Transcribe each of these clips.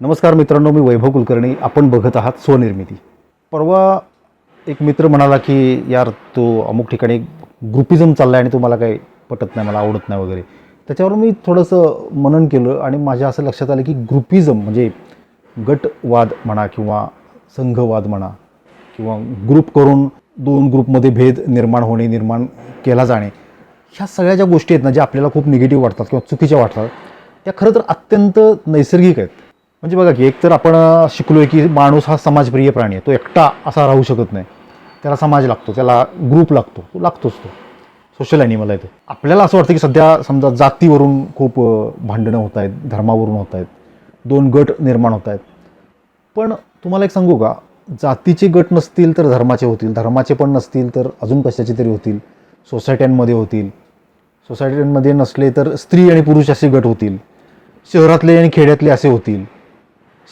नमस्कार मित्रांनो मी वैभव कुलकर्णी. आपण बघत आहात स्वनिर्मिती. परवा एक मित्र म्हणाला की यार तो अमुक ठिकाणी ग्रुपिझम चालला आहे आणि तो मला काही पटत नाही मला आवडत नाही वगैरे. त्याच्यावर मी थोडंसं मनन केलं आणि माझ्या असं लक्षात आलं की ग्रुपिझम म्हणजे गटवाद म्हणा किंवा संघवाद म्हणा किंवा ग्रुप करून दोन ग्रुपमध्ये भेद निर्माण होणे निर्माण केला जाणे ह्या सगळ्या ज्या गोष्टी आहेत ना ज्या आपल्याला खूप निगेटिव्ह वाटतात किंवा चुकीच्या वाटतात त्या खरं तर अत्यंत नैसर्गिक आहेत. म्हणजे बघा की एक तर आपण शिकलो आहे की माणूस हा समाजप्रिय प्राणी आहे. तो एकटा असा राहू शकत नाही. त्याला समाज लागतो त्याला ग्रुप लागतो तो लागतोच तो. सोशल ॲनिमल आहे तो. आपल्याला असं वाटतं की सध्या समजा जातीवरून खूप भांडणं होत आहेत धर्मावरून होत आहेत. दोन गट निर्माण होत आहेत. पण तुम्हाला एक सांगू का? जातीचे गट नसतील तर धर्माचे होतील. धर्माचे पण नसतील तर अजून कशाचे तरी होतील. सोसायट्यांमध्ये होतील. सोसायट्यांमध्ये नसले तर स्त्री आणि पुरुष असे गट होतील. शहरातले आणि खेड्यातले असे होतील.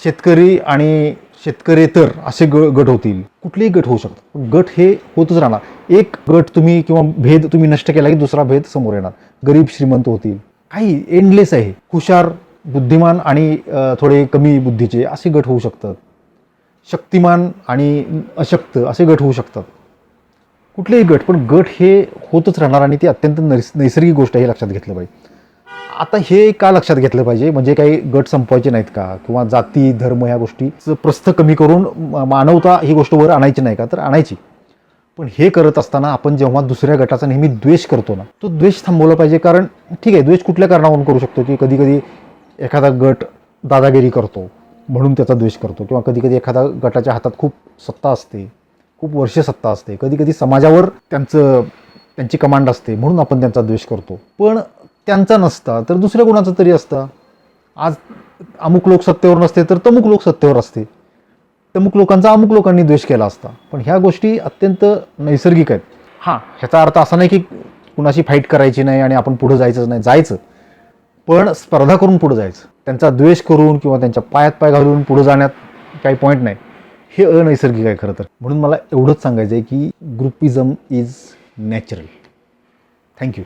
शेतकरी आणि शेतकरेतर असे ग गट होतील. कुठलेही गट होऊ शकतात. पण गट हे होतच राहणार. एक गट तुम्ही किंवा भेद तुम्ही नष्ट केला की दुसरा भेद समोर येणार. गरीब श्रीमंत होतील. काही एंडलेस आहे. हुशार बुद्धिमान आणि थोडे कमी बुद्धीचे असे गट होऊ शकतात. शक्तिमान आणि अशक्त असे गट होऊ शकतात. कुठलेही गट पण गट हे होतच राहणार आणि ती अत्यंत नैस नैसर्गिक गोष्ट आहे हे लक्षात घेतलं पाहिजे. आता हे का लक्षात घेतलं पाहिजे? म्हणजे काही गट संपवायचे नाहीत का? किंवा जाती धर्म ह्या गोष्टीचं प्रस्थ कमी करून मानवता ही गोष्ट वर आणायची नाही का? तर आणायची. पण हे करत असताना आपण जेव्हा दुसऱ्या गटाचा नेहमी द्वेष करतो ना तो द्वेष थांबवला पाहिजे. कारण ठीक आहे द्वेष कुठल्या कारणावरून करू शकतो की कधी कधी एखादा गट दादागिरी करतो म्हणून त्याचा द्वेष करतो. किंवा कधी कधी एखादा गटाच्या हातात खूप सत्ता असते खूप वर्ष सत्ता असते. कधी कधी समाजावर त्यांचं त्यांची कमांड असते म्हणून आपण त्यांचा द्वेष करतो. पण त्यांचा नसता तर दुसऱ्या कोणाचा तरी असता. आज अमुक लोक सत्तेवर नसते तर तमुक लोक सत्तेवर असते. तमुक लोकांचा अमुक लोकांनी द्वेष केला असता. पण ह्या गोष्टी अत्यंत नैसर्गिक आहेत. हां. ह्याचा अर्थ असा नाही की कुणाशी फाईट करायची नाही आणि आपण पुढं जायचंच नाही. जायचं. पण स्पर्धा करून पुढं जायचं. त्यांचा द्वेष करून किंवा त्यांच्या पायात पाय घालून पुढं जाण्यात काही पॉईंट नाही. हे अनैसर्गिक आहे खरं तर. म्हणून मला एवढंच सांगायचं आहे की ग्रुपिझम इज नॅचरल थँक्यू